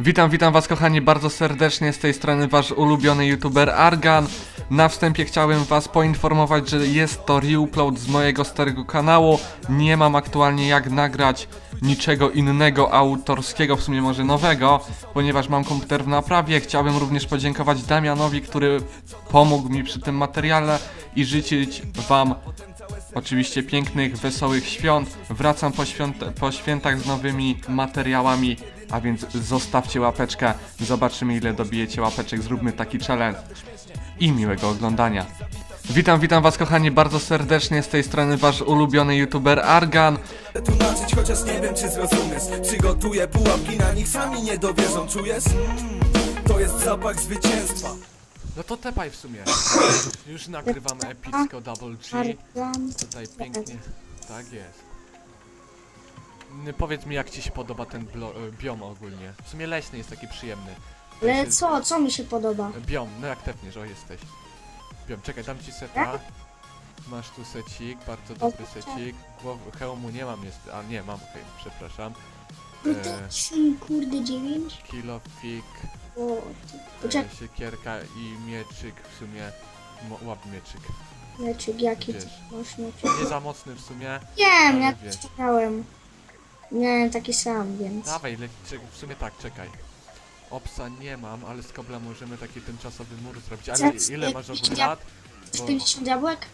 Witam, witam was kochani bardzo serdecznie, z tej strony wasz ulubiony youtuber Argan. Na wstępie chciałem was poinformować, że jest to reupload z mojego starego kanału. Nie mam aktualnie jak nagrać niczego innego autorskiego, w sumie może nowego, ponieważ mam komputer w naprawie. Chciałbym również podziękować Damianowi, który pomógł mi przy tym materiale i życzyć wam Oczywiście pięknych, wesołych świąt. Wracam po, świąt, po świętach z nowymi materiałami, a więc zostawcie łapeczkę. Zobaczymy ile dobijecie łapeczek, zróbmy taki challenge. I miłego oglądania. Witam, witam was kochani bardzo serdecznie, z tej strony wasz ulubiony youtuber Argan. tłumaczyć, chociaż nie wiem czy zrozumiesz Przygotuję pułapki, na nich sami nie dowierzą, czujesz? Mm, to jest zapach zwycięstwa No to tepaj w sumie. Już nagrywamy epicko Double G. Tutaj pięknie. Tak jest. N- Powiedz mi jak ci się podoba ten blo- e, biom ogólnie. W sumie leśny jest taki przyjemny. Ale Jest- co, co mi się podoba? Biom, no jak tepniesz, o jesteś. Biom, czekaj, dam ci seta. Masz tu secik, bardzo dobry secik. Hełmu nie mam jest, a nie mam, okej, przepraszam. E, trzy, kurde, dziewięć? kilo, fik, O, e, siekierka i mieczyk w sumie. Mo, łap mieczyk. mieczyk, jaki Wiesz. ty masz mieczyk? Nie za mocny w sumie. Wiem, ja wiesz. też miałem. Miałem taki sam, więc... Dawaj, le- czek- w sumie tak, czekaj. Opsa nie mam, ale z kobla możemy taki tymczasowy mur zrobić. Ale Zaraz, ile e, masz ogólnie ja- lat? Bo 50 jabłek?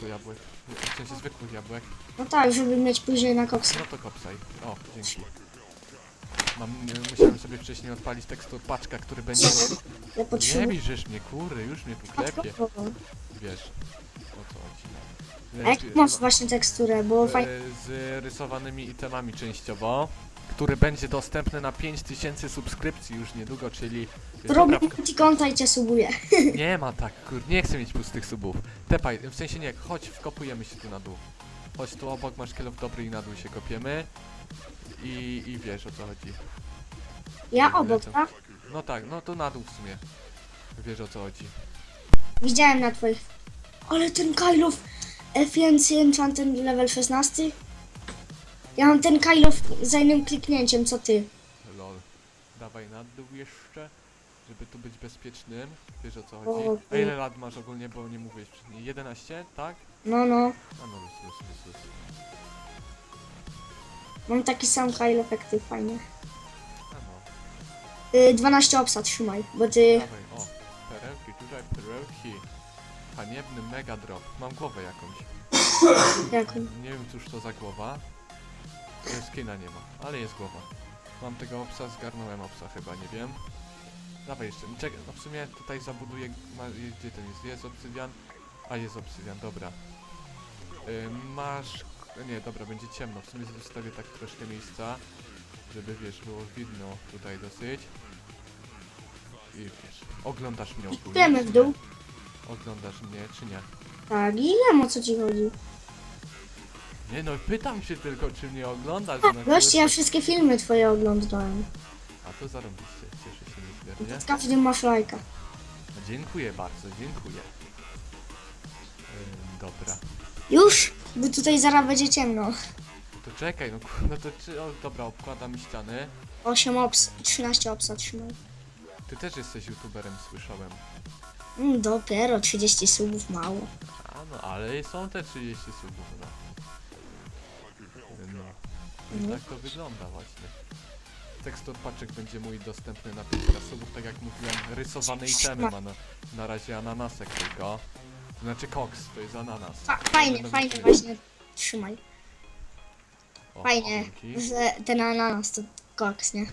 to jabłek? W sensie zwykłych jabłek. No tak, żeby mieć później na koksy. No to kopsaj. O, dzięki. Mam, nie, musiałem sobie wcześniej odpalić tekstur paczka, który będzie... Ja Nie potrzebuję... bijesz mnie, kury, już mnie tu klepie. Wiesz, o co chodzi. A jak masz właśnie teksturę, bo E, fajnie... Z rysowanymi itemami częściowo, który będzie dostępny na 5000 subskrypcji już niedługo, czyli... Robię Dobra, multikonta i cię subuję. Nie ma tak, kur... nie chcę mieć pustych subów. Tepaj, w sensie nie, chodź, wkopujemy się tu na dół. Chodź tu obok, masz kielow dobry i na dół się kopiemy. I, i wiesz o co chodzi. Ja obok, tak? No tak, no to na dół w sumie. Wiesz o co chodzi. Widziałem na twoich... Ale ten Kylof Effiency Enchanted level 16? Ja mam ten Kylof za jednym kliknięciem, co ty? Lol. Dawaj na dół jeszcze, żeby tu być bezpiecznym. Wiesz o co chodzi. A ile lat masz ogólnie, bo nie mówiłeś wcześniej? 11, tak? No, no. A no, luz, luz, luz, luz. Mam taki sam Kylo efekty, fajnie. No. Y, 12 obsad trzymaj, bo ty... Dawaj, o. Perełki, tutaj perełki. Haniebny mega drop. Mam głowę jakąś. Jak... Nie wiem cóż to za głowa. E, Skina nie ma, ale jest głowa. Mam tego obsa, zgarnąłem obsa chyba, nie wiem. Dawaj jeszcze, czekaj, no w sumie tutaj zabuduję, ma, gdzie ten jest, jest obsydian? A jest obsydian, dobra. Y, masz, nie dobra, będzie ciemno, w sumie zostawię tak troszkę miejsca, żeby wiesz, było widno tutaj dosyć. I wiesz, oglądasz mnie ogólnie. Idziemy w dół. Oglądasz mnie, czy nie? Tak, i wiem o co ci chodzi. Nie no, pytam się tylko, czy mnie oglądasz. No, Goście, ja wszystkie filmy twoje oglądałem. A to zarobiście, cieszę się niezmiernie. Z każdym masz lajka. Dziękuję bardzo, dziękuję. Ym, dobra. Już? Bo tutaj zaraz będzie ciemno. To czekaj, no, ku- no to czy, o, dobra, obkładam ściany. 8 ops, 13 obsad trzymaj. Ty też jesteś youtuberem, słyszałem. Mm, dopiero 30 subów, mało. A no, ale są te 30 subów, no. No. I Mhm. tak to wygląda właśnie. Tekstur paczek będzie mój dostępny na 5 subów, tak jak mówiłem, rysowane itemy ma na, na razie ananasek tylko. Znaczy koks, to jest ananas. Fa fajnie, Będą fajnie właśnie. Trzymaj. O, Fajnie, dzięki. że ten ananas to koks, nie?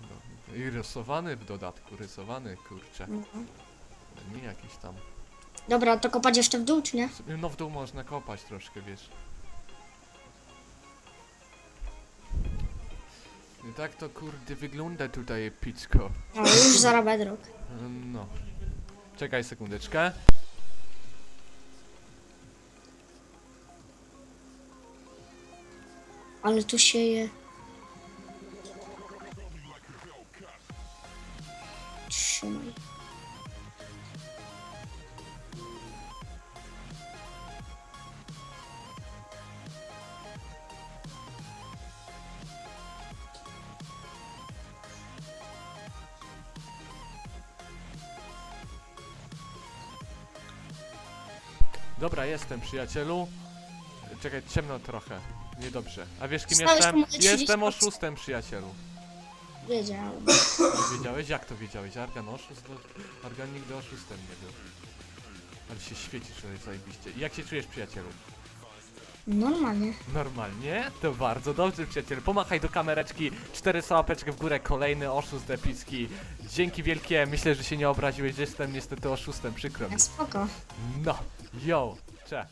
No, I rysowany w dodatku, rysowany, kurczę. No. Nie jakiś tam. Dobra, to kopać jeszcze w dół, czy nie? No w dół można kopać troszkę, wiesz. I tak to kurde wygląda tutaj epicko. No, już zaraz bedrock. No. Czekaj sekundeczkę. Ale tu się je... Trzymaj. Dobra, jestem przyjacielu. Czekaj, ciemno trochę. Niedobrze. A wiesz kim Stałeś jestem? tu może 30 Jestem oszustem, przyjacielu. Wiedziałem. Wiedziałeś? Jak to wiedziałeś? Argan oszust? No, Argan nigdy oszustem nie był. Ale się świecisz tutaj zajebiście. I jak się czujesz, przyjacielu? Normalnie. Normalnie? To bardzo dobrze, przyjacielu. Pomachaj do kamereczki. Cztery łapeczkę w górę. Kolejny oszust epicki. Dzięki wielkie. Myślę, że się nie obraziłeś, że jestem niestety oszustem. Przykro mi. Spoko. No, yo, cze.